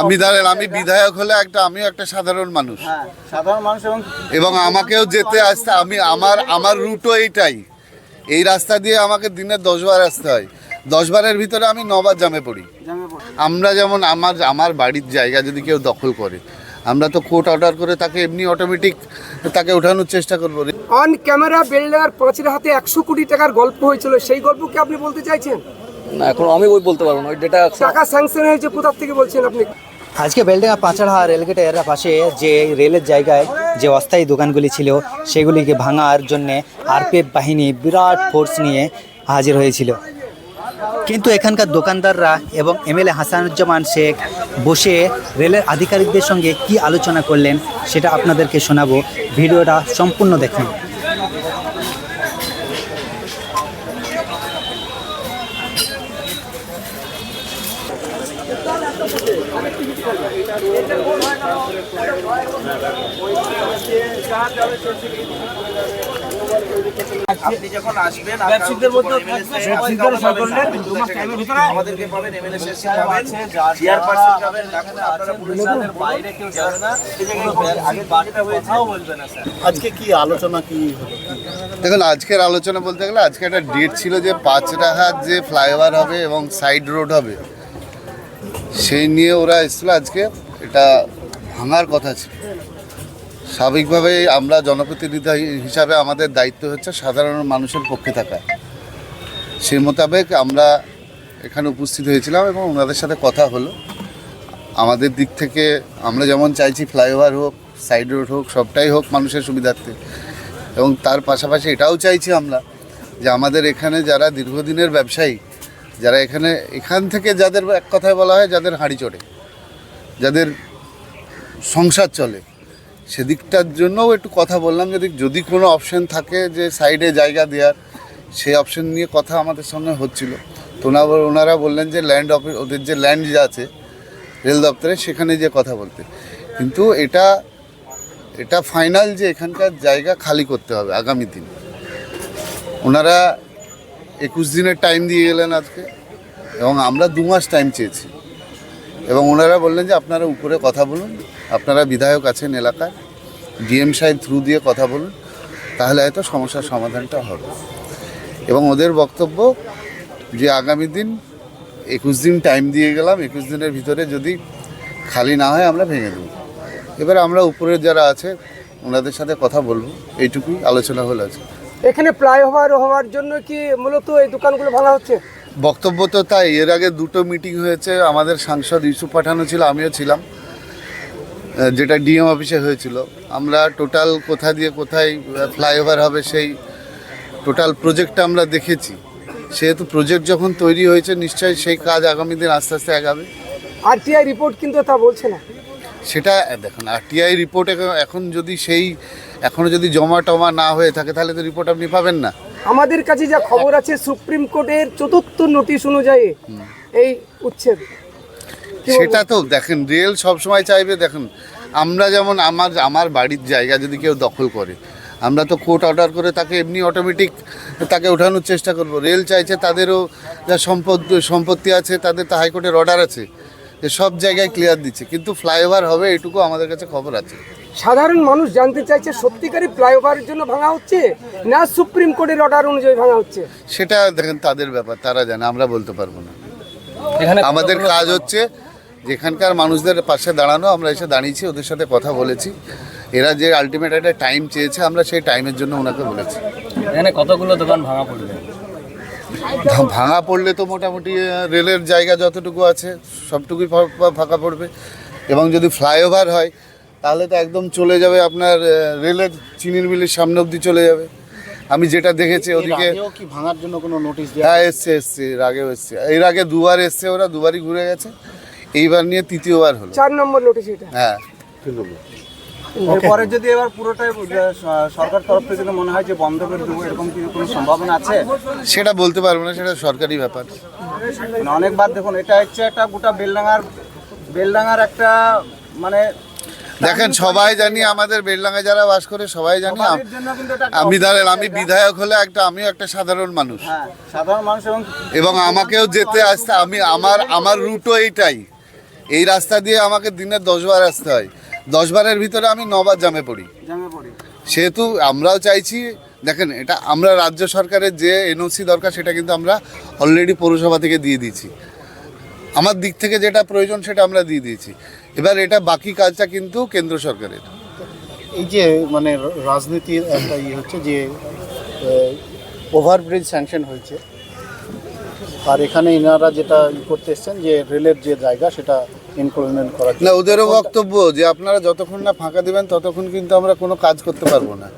আমি অফিস আমি বিধায়ক হলে একটা আমিও একটা সাধারণ মানুষ। হ্যাঁ সাধারণ মানুষ এবং এবং আমাকেও যেতে আসতে আমি আমার আমার রুটও এইটাই। এই রাস্তা দিয়ে আমাকে দিনে দশবার আসতে হয়। দশবারের ভিতরে আমি নবার জামে পড়ি। আমরা যেমন আমার আমার বাড়ির জায়গা যদি কেউ দখল করে আমরা তো কোর্ট অর্ডার করে তাকে এমনি অটোমেটিক তাকে ওঠানোর চেষ্টা করব। অন ক্যামেরা বেলডার পাঁচের হাতে একশো কোটি টাকার গল্প হয়েছিল। সেই গল্প কি আপনি বলতে চাইছেন? না এখন আমি ওই বলতে পারব না ওই ডেটা টাকা স্যাংশন হয়েছে কোথা থেকে বলছেন আপনি? আজকে বেলডাঙ্গা পাঁচড়া রেলগেটের পাশে যে রেলের জায়গায় যে অস্থায়ী দোকানগুলি ছিল সেগুলিকে ভাঙার জন্যে আরপিএফ বাহিনী বিরাট ফোর্স নিয়ে হাজির হয়েছিল। কিন্তু এখানকার দোকানদাররা এবং এমএলএ হাসানুজ্জামান শেখ বসে রেলের আধিকারিকদের সঙ্গে কি আলোচনা করলেন সেটা আপনাদেরকে শোনাবো। ভিডিওটা সম্পূর্ণ দেখুন। আপনি যখন আসবেন ব্যবসায়ীদের মধ্যে আমাদেরকে পাবেন এমএলএ পাবেন চেয়ারপারসন যাবেন ডাক্তার আপনারা পুলিশের বাইরে কেউ যাবে না। আগে বাকিটা হয়েছেও বলবে না স্যার। আজকে কি আলোচনা কি দেখুন আজকের আলোচনা বলতে গেলে আজকে একটা ডেট ছিল যে পাঁচরাহাট যে ফ্লাইওভার হবে এবং সাইড রোড হবে সেই নিয়ে ওরা এসেছিল আজকে। এটা ভাঙার কথা ছিল। স্বাভাবিকভাবেই আমরা জনপ্রতিনিধি হিসাবে আমাদের দায়িত্ব হচ্ছে সাধারণ মানুষের পক্ষে থাকা। সেই মোতাবেক আমরা এখানে উপস্থিত হয়েছিলাম এবং ওনাদের সাথে কথা হলো। আমাদের দিক থেকে আমরা যেমন চাইছি ফ্লাইওভার হোক, সাইড রোড হোক, সবটাই হোক মানুষের সুবিধার্থে। এবং তার পাশাপাশি এটাও চাইছি আমরা যে আমাদের এখানে যারা দীর্ঘদিনের ব্যবসায়ী, যারা এখানে, এখান থেকে যাদের এক কথায় বলা হয় যাদের হাঁড়ি চড়ে। যাদের সংসার চলে, সেদিকটার জন্যও একটু কথা বললাম, যদি যদি কোনো অপশন থাকে যে সাইডে জায়গা দেওয়ার, সেই অপশন নিয়ে কথা আমাদের সঙ্গে হচ্ছিল। তো ওনারা বললেন যে ল্যান্ড অফিস ওদের যে ল্যান্ড যা আছে, রেল দপ্তরে, সেখানে যে কথা বলতে। কিন্তু এটা এটা ফাইনাল যে এখানকার জায়গা খালি করতে হবে আগামী দিন। ওনারা একুশ দিনের টাইম দিয়ে গেলেন আজকে, এবং আমরা দু মাস টাইম চেয়েছি। এবং ওনারা বললেন যে আপনারা উপরে কথা বলুন, আপনারা বিধায়ক আছেন এলাকায় ডিএম সাহেব থ্রু দিয়ে কথা বলুন, তাহলে হয়তো সমস্যার সমাধানটা হবে। এবং ওদের বক্তব্য যে আগামী দিন একুশ দিন টাইম দিয়ে গেলাম, একুশ দিনের ভিতরে যদি খালি না হয় আমরা ভেঙে দেবো। এবার আমরা উপরের যারা আছে, ওনাদের সাথে কথা বলব, এইটুকুই আলোচনা হলো আজকে। এখানে হওয়ার হওয়ার জন্য কি মূলত এই দোকানগুলো ভালো হচ্ছে? বক্তব্য তো তাই এর আগে দুটো মিটিং হয়েছে আমাদের সাংসদ ইস্যু পাঠানো ছিল আমিও ছিলাম যেটা ডিএম অফিসে হয়েছিল। আমরা টোটাল কোথা দিয়ে কোথায় ফ্লাইওভার হবে সেই টোটাল প্রজেক্টটা আমরা দেখেছি। সেহেতু প্রজেক্ট যখন তৈরি হয়েছে নিশ্চয়ই সেই কাজ আগামী দিন আস্তে আস্তে আগাবে। আরটিআই রিপোর্ট কিন্তু তা বলছে না। সেটা দেখুন আরটিআই রিপোর্ট এখন যদি সেই এখনও যদি জমা টমা না হয়ে থাকে তাহলে তো রিপোর্ট আপনি পাবেন না। আমাদের কাছে যা খবর আছে, সুপ্রিম কোর্টের চতুর্থ নোটিশ অনুযায়ী এই উচ্ছেদ। সেটা তো দেখেন, রেল সবসময় চাইবে, দেখেন, আমরা যেমন আমার আমার বাড়ির জায়গা যদি কেউ দখল করে, আমরা তো কোর্ট অর্ডার করে তাকে এমনি অটোমেটিক তাকে ওঠানোর চেষ্টা করব। রেল চাইছে তাদেরও যা সম্পদ, সম্পত্তি আছে, তাদের তো হাইকোর্টের অর্ডার আছে। যে সব জায়গায় ক্লিয়ার দিচ্ছে। কিন্তু ফ্লাইওভার হবে এটুকু আমাদের কাছে খবর আছে। সাধারণ মানুষ জানতে চাইছে সত্যিকারই ফ্লাইওভারের জন্য ভাঙা হচ্ছে না সুপ্রিম কোর্টের অর্ডার অনুযায়ী ভাঙা হচ্ছে? সেটা দেখেন তাদের ব্যাপার তারা জানে আমরা বলতে পারব না। এখানে আমাদের কাজ হচ্ছে যেখানকার মানুষদের পাশে দাঁড়ানো আমরা এসে দাঁড়িয়েছি ওদের সাথে কথা বলেছি। এরা যে আলটিমেট একটা টাইম চেয়েছে আমরা সেই টাইমের জন্য ওনাকে বলেছি। এখানে কতগুলো দোকান ভাঙা পড়বে? ভাঙা পড়লে তো মোটামুটি রেলের জায়গা যতটুকু আছে সবটুকুই ফাঁকা পড়বে। এবং যদি ফ্লাইওভার হয় তাহলে তো একদম চলে যাবে আপনার রেলের চিনির মিলের সামনে অবধি চলে যাবে। আমি যেটা দেখেছি ওদিকে কি ভাঙার জন্য কোনো নোটিশ দেওয়া হ্যাঁ এসছে এসছে এর আগেও এসছে। এর আগে দুবার এসছে ওরা দুবারই ঘুরে গেছে। এইবার নিয়ে তৃতীয়বার হলো। চার নম্বর নোটিশ এটা। হ্যাঁ। এরপরে যদি এবার পুরোটাই সরকার তরফ থেকে যদি মনে হয় যে বন্ধ করে দেবো এরকম কি কোনো সম্ভাবনা আছে? সেটা বলতে পারব না সেটা সরকারি ব্যাপার। অনেকবার দেখুন এটা হচ্ছে একটা গোটা বেলডাঙ্গার বেলডাঙ্গার একটা মানে দেখেন সবাই জানি আমাদের বেলডাঙ্গা যারা বাস করে সবাই জানি আম- একটা আমি বিধায়ক হলে একটা আমিও একটা সাধারণ মানুষ। হ্যাঁ সাধারণ মানুষ এবং এবং আমাকেও যেতে আসতে আমি আমার আমার রুটও এইটাই। এই রাস্তা দিয়ে আমাকে দিনে দশবার আসতে হয়। দশবারের ভিতরে আমি নবার জামে পড়ি। সেহেতু আমরাও চাইছি দেখেন এটা আমরা রাজ্য সরকারের যে এনওসি দরকার সেটা কিন্তু আমরা অলরেডি পৌরসভা থেকে দিয়ে দিয়েছি। আমার দিক থেকে যেটা প্রয়োজন সেটা আমরা দিয়ে দিয়েছি। এবার এটা বাকি কাজটা কিন্তু কেন্দ্র সরকারের। এই যে মানে রাজনীতির একটা ইয়ে হচ্ছে যে ওভারব্রিজ স্যাংশন হয়েছে। আর এখানে ইনারা যেটা করতে এসছেন যে রেলের যে জায়গা সেটা ইনক্লুডমেন্ট করার না ওদেরও বক্তব্য যে আপনারা যতক্ষণ না ফাঁকা দেবেন ততক্ষণ কিন্তু আমরা কোনো কাজ করতে পারব না।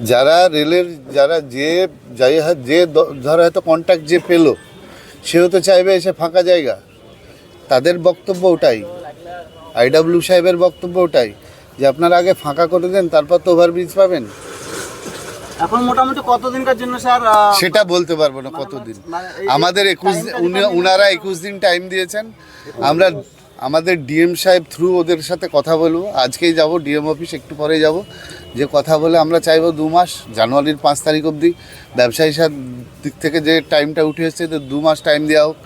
যারা রেলের যারা যে যাই যে ধরো হয়তো কন্ট্যাক্ট যে পেল সেও তো চাইবে এসে ফাঁকা জায়গা। তাদের বক্তব্য ওটাই। আইডাব্লিউ সাহেবের বক্তব্য ওটাই। যে আপনারা আগে ফাঁকা করে দেন তারপর তো ওভারব্রিজ পাবেন। এখন মোটামুটি কতদিনকার জন্য স্যার সেটা বলতে পারব না কতদিন। আমাদের একুশ উনি- উনারা একুশ দিন টাইম দিয়েছেন। আমরা আমাদের ডিএম সাহেব থ্রু ওদের সাথে কথা বলব। আজকেই যাব ডিএম অফিস একটু পরে যাব। যে কথা বলে আমরা চাইব দু মাস জানুয়ারির পাঁচ তারিখ অবধি। ব্যবসায়ী সার দিক থেকে যে টাইমটা উঠে এসছে তো দু মাস টাইম দেওয়া হোক।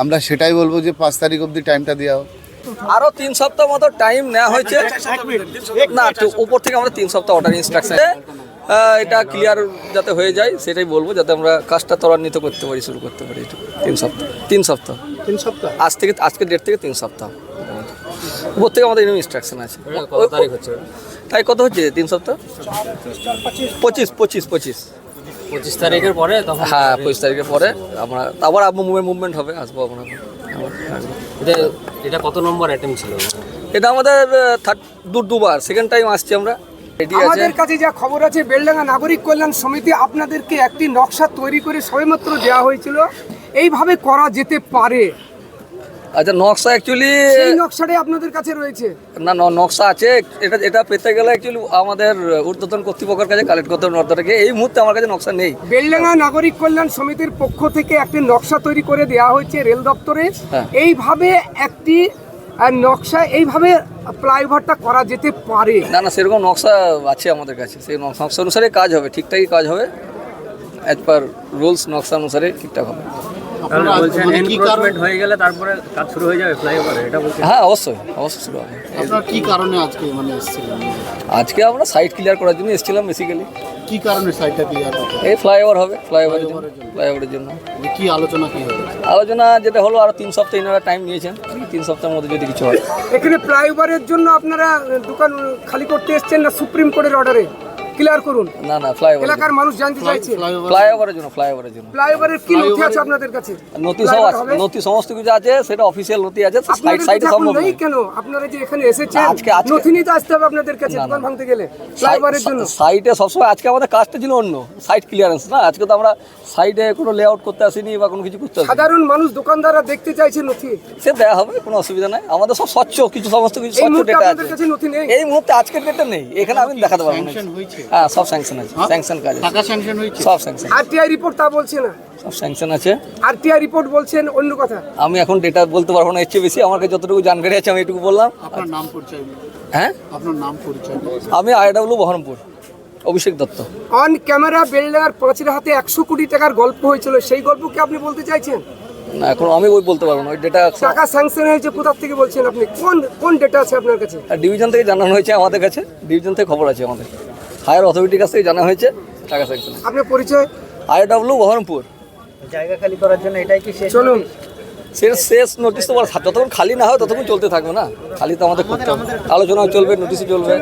আমরা সেটাই বলব যে পাঁচ তারিখ অবধি টাইমটা দেওয়া হোক। আরও তিন সপ্তাহ মতো টাইম নেওয়া হয়েছে। না উপর থেকে আমরা তিন সপ্তাহ অর্ডার ইনস্ট্রাকশন এটা ক্লিয়ার যাতে হয়ে যায় সেটাই বলব যাতে আমরা কাজটা ত্বরান্বিত করতে পারি শুরু করতে পারি। তিন সপ্তাহ তিন সপ্তাহ। তিন সপ্তাহ? আজ থেকে আজকের ডেট থেকে তিন সপ্তাহ। উপর থেকে আমাদের এরকম ইনস্ট্রাকশন আছে। কত তারিখ হচ্ছে? তাই কত হচ্ছে? তিন সপ্তাহ? পঁচিশ পঁচিশ পঁচিশ। পঁচিশ তারিখের পরে তখন হ্যাঁ পঁচিশ তারিখের পরে আমরা আবার মুভমেন্ট মুভমেন্ট হবে আসব আসব। এটা এটা কত নম্বর অ্যাটেম্প ছিল? এটা আমাদের থার্ড দু দুবার সেকেন্ড টাইম আসছি আমরা। আমাদের কাছে যা খবর আছে বেলডাঙ্গা নাগরিক কল্যাণ সমিতি আপনাদেরকে একটি নকশা তৈরি করে সবেমাত্র দেওয়া হয়েছিল। এইভাবে করা যেতে পারে। আচ্ছা নকশা অ্যাকচুয়ালি সেই নকশাটাই আপনাদের কাছে রয়েছে। না ন- নকশা আছে। এটা এটা পেতে গেলে অ্যাকচুয়ালি আমাদের ঊর্ধ্বতন কর্তৃপক্ষের কাছে কালেক্ট করতে হবে নর্দটাকে এই মুহূর্তে আমার কাছে নকশা নেই। বেলডাঙ্গা নাগরিক কল্যাণ সমিতির পক্ষ থেকে একটি নকশা তৈরি করে দেওয়া হয়েছে রেল দপ্তরে। হ্যাঁ। এইভাবে একটি নকশা এইভাবে ফ্লাইওভারটা করা যেতে পারে। না না সেরকম নকশা আছে আমাদের কাছে। সেই নকশা অনুসারে কাজ হবে। ঠিকঠাকই কাজ হবে। অ্যাজ পার রুলস নকশা অনুসারে ঠিকঠাক হবে। মানে হয়ে গেলে তারপরে কাজ শুরু হয়ে যাবে ফ্লাইওভারে এটা বলছেন। হ্যাঁ অবশ্যই অবশ্যই শুরু হবে। আপনারা কি কারণে আজকে মানে এসেছিলেন? আজকে আমরা সাইট ক্লিয়ার করার জন্য এসেছিলাম বেসিক্যালি কি কারণে সাইটটা ক্লিয়ার এই ফ্লাইওভার হবে ফ্লাইওভারের জন্য ফ্লাইওভারের জন্য। কি আলোচনা কি হবে? আলোচনা যেটা হলো আরও তিন সপ্তাহ এনারা টাইম নিয়েছেন তিন সপ্তাহের মধ্যে যদি কিছু হয়। এখানে ফ্লাইওভারের জন্য আপনারা দোকান খালি করতে এসছেন না সুপ্রিম কোর্টের অর্ডারে ক্লিয়ার করুন। না না ফ্লাইওভার এলাকার মানুষ জানতে চাইছে। ফ্লাইওভারের জন্য ফ্লাইওভারের জন্য। ফ্লাইওভারের কি নথি আছে আপনাদের কাছে? নথি সব আছে নথি সমস্ত কিছু আছে সেটা অফিসিয়াল নথি আছে সাইড সাইডে সম্ভব নেই কেন? আপনারা যে এখানে এসেছেন আজকে- নথি নিতে আসতে হবে আপনাদের কাছে। দোকান ভাঙতে গেলে। ফ্লাইওভারের জন্য। সাইডে সবসময় আজকে আমাদের কাজটা ছিল অন্য। সাইড ক্লিয়ারেন্স না? আজকে তো আমরা সাইডে কোনো লেআউট করতে আসিনি বা কোনো কিছু করতে সাধারণ মানুষ দোকানদাররা দেখতে চাইছে নথি। সে দেওয়া হবে কোনো অসুবিধা নাই। আমাদের সব স্বচ্ছ কিছু সমস্ত কিছু এই স্বচ্ছ মুহূর্তে ডেটা আছে। নথি নেই? এই মুহূর্তে আজকের ডেটটা নেই। এখানে আমি দেখাতে পারব না। হয়েছে। হ্যাঁ সব স্যাংশন আছে। হ্যাঁ? স্যাংশন কাজ টাকা স্যাংশন হয়েছে? সব স্যাংশন আরটিআই রিপোর্ট তা বলছে না? সব স্যাংশন আছে। আরটিআই রিপোর্ট বলছেন অন্য কথা। আমি এখন ডেটা বলতে পারব না এর চেয়ে বেশি আমার কাছে যতটুকু জানকারি আছে আমি এটুকু বললাম। আপনার নাম পরিচয় হ্যাঁ? আপনার নাম পরিচয় আমি IW Berhampore Abhishek Dutta. On camera বেলডাঙ্গার পাঁচের হাতে একশো কোটি টাকার গল্প হয়েছিল। সেই গল্প কি আপনি বলতে চাইছেন? না এখন আমি ওই বলতে পারব না ওই ডেটা টাকা স্যাংশন হয়েছে কোথা থেকে বলছেন আপনি? কোন কোন ডেটা আছে আপনার কাছে? ডিভিশন থেকে জানানো হয়েছে আমাদের কাছে ডিভিশন থেকে খবর আছে আমাদের। হায়ার অথরিটির কাছ থেকে জানা হয়েছে টাকা স্যাংশন আপনার পরিচয়? আইডব্লিউ বহরমপুর। জায়গা খালি করার জন্য এটাই কি শেষ চলুন। শেষ শেষ নোটিশ তো বলা- যতক্ষণ খালি না হয় ততক্ষণ চলতে থাকবে না। খালি তো আমাদের করতে হবে। আলোচনাও চলবে নোটিশও চলবে।